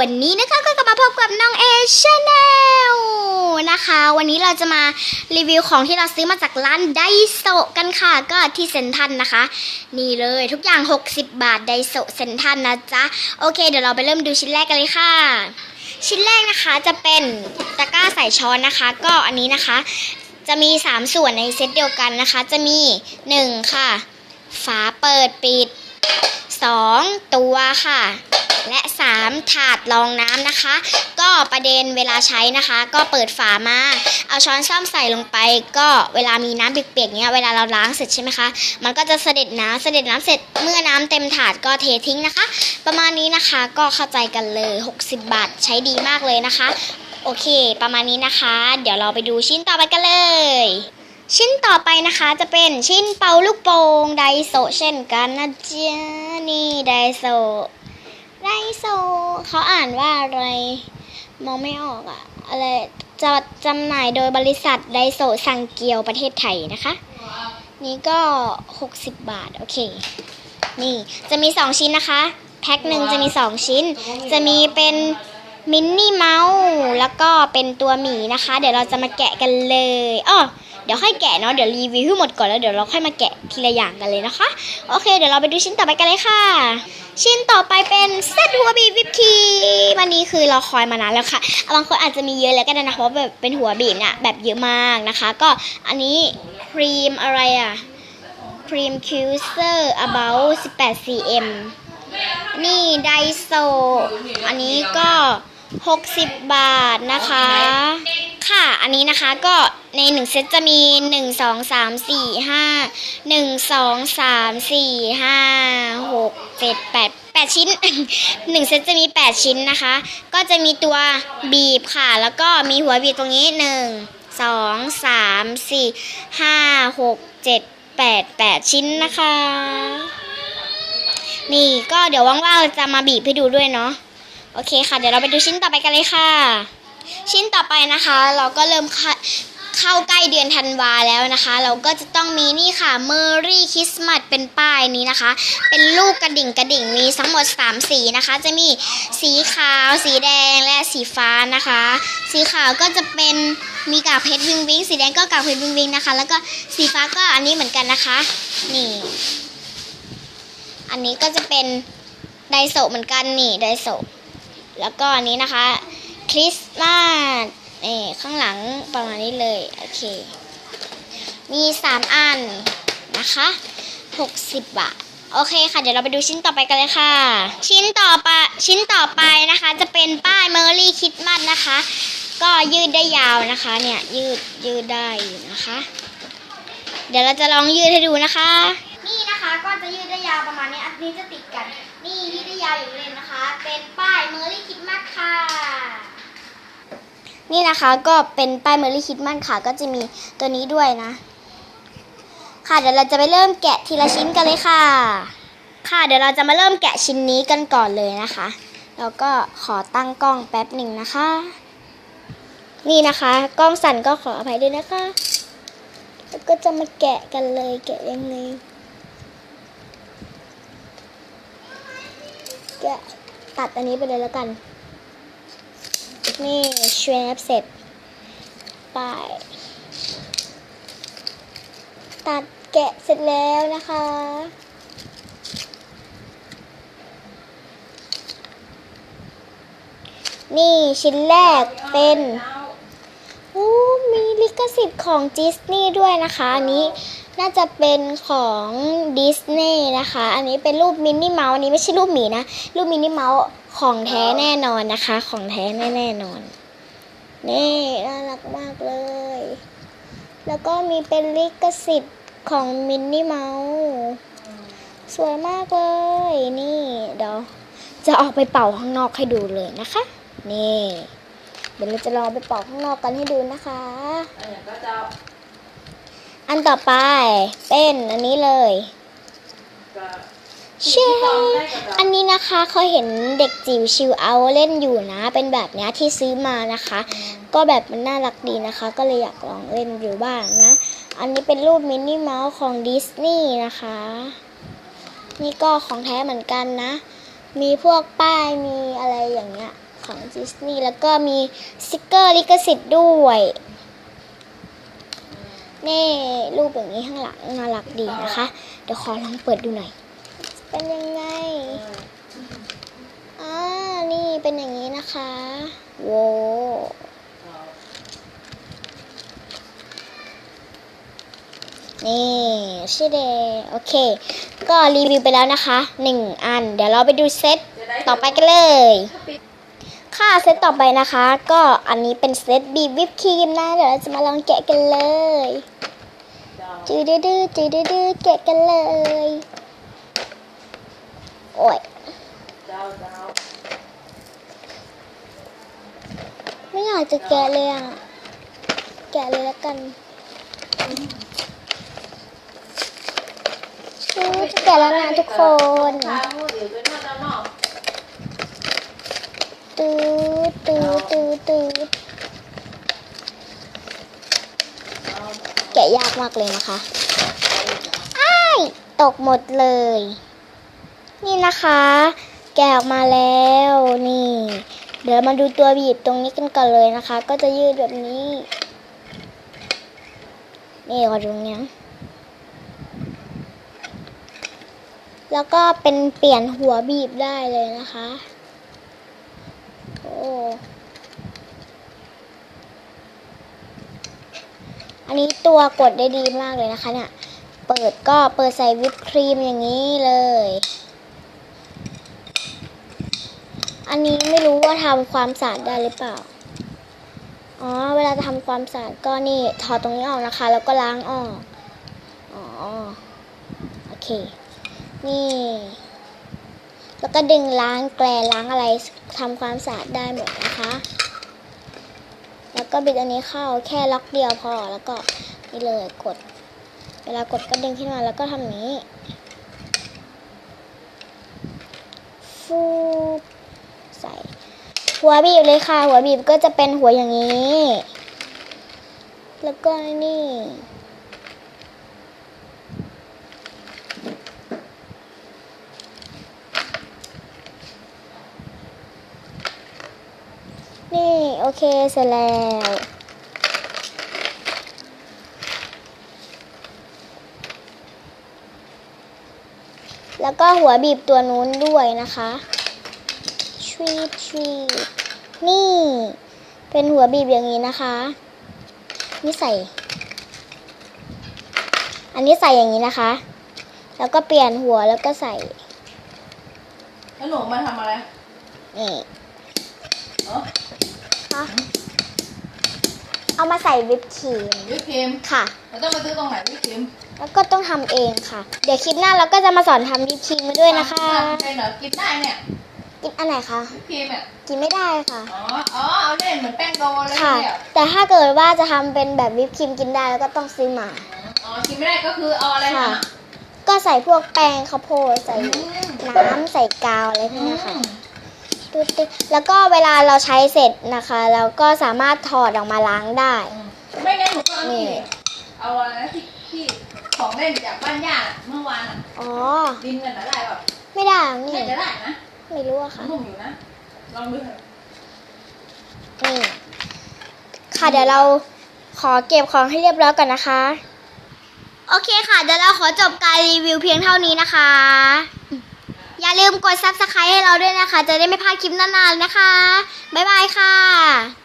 วันนี้นะคะก็กลับมาพบกับน้องเอชแนลนะคะ วันนี้เราจะมารีวิวของที่เราซื้อมาจากร้านไดโซกันค่ะ ก็ที่เซ็นทรัลนะคะ นี่เลยทุกอย่าง 60 บาทไดโซเซ็นทรัลนะจ๊ะ โอเค เดี๋ยวเราไปเริ่มดูชิ้นแรกกันเลยค่ะ ชิ้นแรกนะคะจะเป็นตะกร้าใส่ช้อนนะคะ ก็อันนี้นะคะ จะมี 3 ส่วนในเซตเดียวกันนะคะ จะมี 1 ค่ะ ฝาเปิดปิด 2 ตัวค่ะ และ 3 ถาดรองน้ำนะคะ ก็ประเด็นเวลาใช้นะคะ ก็เปิดฝามา เอาช้อนซ่อมใส่ลงไป ก็เวลามีน้ำเปียกๆเนี้ยเวลาเราล้างเสร็จใช่ไหมคะ มันก็จะเสด็จน้ำเสด็จน้ำเสร็จเมื่อน้ำเต็มถาดก็เททิ้งนะคะ ประมาณนี้นะคะก็เข้าใจกันเลย 60 บาทใช้ดีมากเลยนะคะ โอเค ประมาณนี้นะคะ เดี๋ยวเราไปดูชิ้นต่อไปกันเลย ชิ้นต่อไปนะคะจะเป็นชิ้นเป่าลูกโป่งไดโซเช่นกันนะเจ๊นี่ไดโซไดโซเขาอ่านว่าอะไรมองไม่ออกอะอะไรจะจำหน่ายโดยบริษัทไดโซสังเกียวประเทศไทยนะคะ นี่ก็ 60 บาท โอเค นี่จะมี 2 ชิ้นนะคะ แพ็คหนึ่งจะมี 2 ชิ้น จะมีเป็นมินนี่เมาส์แล้วก็เป็นตัวหมีนะคะ เดี๋ยวเราจะมาแกะกันเลยอ้อ เดี๋ยวค่อยแกะเนาะเดี๋ยวรีวิวให้หมดก่อนแล้วเดี๋ยวเราค่อยมาแกะทีละอย่างกันเลยนะคะ โอเค เดี๋ยวเราไปดูชิ้นต่อไปกันเลยค่ะ ชิ้นต่อไปเป็นเซตหัวบีบวิปครีมอันนี้คือเราคอยมานานแล้วค่ะบางคนอาจจะมีเยอะแล้วก็ได้นะเพราะแบบเป็นหัวบีบเนี่ยแบบเยอะมากนะคะ ก็อันนี้ครีมอะไรอะครีมคิวเซอร์ about 18 cm นี่ไดโซ อันนี้ก็ 60 บาทนะคะ ค่ะ อันนี้นะคะก็ในหนึ่งเซตจะมี 1 2 3 4 5 1 2 3 4 5 6 7 8 8 ชิ้นหนึ่งเซตจะมี 8 ชิ้นนะคะ ก็จะมีตัวบีบค่ะ แล้วก็มีหัวบีบตรงนี้ 1 2 3 4 5 6 7 8 8 ชิ้นนะคะ นี่ก็เดี๋ยวว่างๆจะมาบีบให้ดูด้วยเนาะ โอเคค่ะ เดี๋ยวเราไปดูชิ้นต่อไปกันเลยค่ะ ชิ้นต่อไปนะคะ เราก็เริ่มเข้าใกล้เดือนธันวาแล้วนะคะ เราก็จะต้องมีนี่ค่ะ Merry Christmas เป็นป้ายนี้นะคะ เป็นลูกกระดิ่งกระดิ่งมีทั้งหมด 3 สีนะคะ จะมีสีขาว สีแดงและสีฟ้านะคะ สีขาวก็จะเป็นมีกากเพชรวิงวิงสีแดงก็กากเพชรวิงวิงนะคะ แล้วก็สีฟ้าก็อันนี้เหมือนกันนะคะ นี่ อันนี้ก็จะเป็นไดโซเหมือนกันนี่ไดโซแล้วก็อันนี้นะคะ คริสต์มาสนี่ข้างหลังประมาณนี้เลย โอเค มี3อันนะคะ60บาท โอเคค่ะ เดี๋ยวเราไปดูชิ้นต่อไปกันเลยค่ะ ชิ้นต่อไปชิ้นต่อไปนะคะ จะเป็นป้ายเมอร์รี่คิดมัดนะคะ ก็ยืดได้ยาวนะคะ เนี่ยยืดยืดได้นะคะ เดี๋ยวเราจะลองยืดให้ดูนะคะ นี่นะคะก็จะยืดได้ยาวประมาณนี้อันนี้จะติดกัน นี่ยืดได้ยาวอย่างเลยนะคะ เป็นป้ายเมอร์รี่คิดมัดค่ะ นี่นะคะก็เป็นป้ายเมอร์รี่คิดมัดค่ะ ก็จะมีตัวนี้ด้วยนะ ค่ะเดี๋ยวเราจะไปเริ่มแกะทีละชิ้นกันเลยค่ะ ค่ะเดี๋ยวเราจะมาเริ่มแกะชิ้นนี้กันก่อนเลยนะคะ แล้วก็ขอตั้งกล้องแป๊บหนึ่งนะคะ นี่นะคะ กล้องสั่นก็ขออภัยด้วยนะคะ แล้วก็จะมาแกะกันเลยแกะยังไงแกะตัดอันนี้ไปเลยแล้วกัน นี่ชวบเสร็จไป ตัดแกะเสร็จแล้วนะคะ นี่ชิ้นแรกเป็นโอ้มีลิขสิทธิ์ของดิสนีย์ด้วยนะคะ อันนี้น่าจะเป็นของดิสนีย์นะคะ อันนี้เป็นรูปมินนี่เมาส์อันนี้ไม่ใช่รูปหมีนะ รูปมินนี่เมาส์ ของแท้แน่นอนนะคะ ของแท้แน่แน่นอน นี่น่ารักมากเลย แล้วก็มีเป็นลิขสิทธิ์ของมินนี่เมาส์สวยมากเลย นี่ เดี๋ยว จะออกไปเป่าข้างนอกให้ดูเลยนะคะ นี่ เดี๋ยวเราจะลองไปเป่าข้างนอกกันให้ดูนะคะอันต่อไปเป็นอันนี้เลย เช่อันนี้นะคะเขาเห็นเด็กจิ๋วชิวเอาเล่นอยู่นะ เป็นแบบเนี้ยที่ซื้อมานะคะ ก็แบบมันน่ารักดีนะคะ ก็เลยอยากลองเล่นอยู่บ้างนะ อันนี้เป็นรูปมินนี่เมาส์ของดิสนีย์นะคะ นี่ก็ของแท้เหมือนกันนะ มีพวกป้ายมีอะไรอย่างเงี้ยของดิสนีย์แล้วก็มีสติกเกอร์ลิขสิทธิ์ด้วยนี่รูปอย่างนี้ข้างหลังน่ารักดีนะคะ เดี๋ยวขอลองเปิดดูหน่อย เป็นยังไง อ่า นี่เป็นอย่างนี้นะคะ โว้นี่ชื่อเดย์โอเค ก็รีวิวไปแล้วนะคะหนึ่งอัน เดี๋ยวเราไปดูเซตจะได้ต่อไปกันเลยถ้าปิดค่ะเซตต่อไปนะคะ ก็อันนี้เป็นเซตบีบวิปครีมนะเดี๋ยวเราจะมาลองแกะกันเลยเจ้าจืดดื้อจืดดื้อแกะกันเลย โอ้ยเจ้าเจ้าไม่อยากจะแกะเลยอะ แกะเลยแล้วกันชูจะแกะแล้วนะทุกคนทางมือถือเป็นหน้าด้านนอกตืดตืดตืดตืดเจ้าแกะยากมากเลยนะคะ อ้าย ตกหมดเลย นี่นะคะ แกะออกมาแล้วนี่ เดี๋ยวมาดูตัวบีบตรงนี้กันก่อนเลยนะคะ ก็จะยืดแบบนี้ นี่ขอดูเนี้แล้วก็เป็นเปลี่ยนหัวบีบได้เลยนะคะ โอ้อันนี้ตัวกดได้ดีมากเลยนะคะเนี่ย เปิดก็เปิดใส่วิปครีมอย่างนี้เลย อันนี้ไม่รู้ว่าทำความสะอาดได้หรือเปล่า อ๋อ เวลาทำความสะอาดก็นี่ถอดตรงนี้ออกนะคะ แล้วก็ล้างออก อ๋อ โอเค นี่ แล้วก็ดึงล้างแกลล้างอะไรทำความสะอาดได้หมดนะคะ แล้วก็บิดอันนี้เข้าแค่ล็อกเดียวพอ แล้วก็นี่เลยกด เวลากดก็ดึงขึ้นมาแล้วก็ทำอย่านี้ฟู หัวบีบเลยค่ะ หัวบีบก็จะเป็นหัวอย่างนี้ แล้วก็นี่นี่โอเคเสร็จแล้ว แล้วก็หัวบีบตัวนู้นด้วยนะคะ ชวีดชวีดนี่ เป็นหัวบีบอย่างนี้นะคะ นี่ใส่ อันนี้ใส่อย่างนี้นะคะ แล้วก็เปลี่ยนหัวแล้วก็ใส่ แล้วหนูมาทำอะไรนี่เนาะค่ะเอามาใส่วิปครีมวิปครีมค่ะ เราต้องมาซื้อตรงไหนวิปครีมแล้วก็ต้องทำเองค่ะ เดี๋ยวคลิปหน้าเราก็จะมาสอนทำวิปครีมมาด้วยนะคะเป็นเหรอกินได้เนี่ย กินอันไหนคะวิปครีมอะกินไม่ได้ค่ะ อ๋อ อ๋อ เอาเล่นเหมือนแป้งโดเลยค่ะ เนี่ยแต่ถ้าเกิดว่าจะทำเป็นแบบวิปครีมกินได้แล้วก็ต้องซื้อมา อ๋อกินไม่ได้ก็คือเอาอะไรค่ะ ทำอะก็ใส่พวกแป้งข้าวโพดใส่อืมน้ำใส่กาวอะไรพวกอืนี้ค่ะมตุ๊ดๆแล้วก็เวลาเราใช้เสร็จนะคะ เราก็สามารถถอดออกมาล้างได้อืมไม่งั้นหนูก็เอานี่นี่ เอาอะไรนะที่ที่ของเล่นจากบ้านญาติอะเมื่อวานอะ อ๋อ ดินกันได้แบบไม่ได้หรอกนี่ น่าจะได้นะ ไม่รู้อะค่ะนุ่มอยู่นะ ลองดูเถอะนี่ค่ะเดี๋ยวเราขอเก็บของให้เรียบร้อยก่อนนะคะ โอเคค่ะ เดี๋ยวเราขอจบการรีวิวเพียงเท่านี้นะคะ อย่าลืมกด subscribe ให้เราด้วยนะคะ จะได้ไม่พลาดคลิปนานๆนะคะ บ๊ายบายค่ะ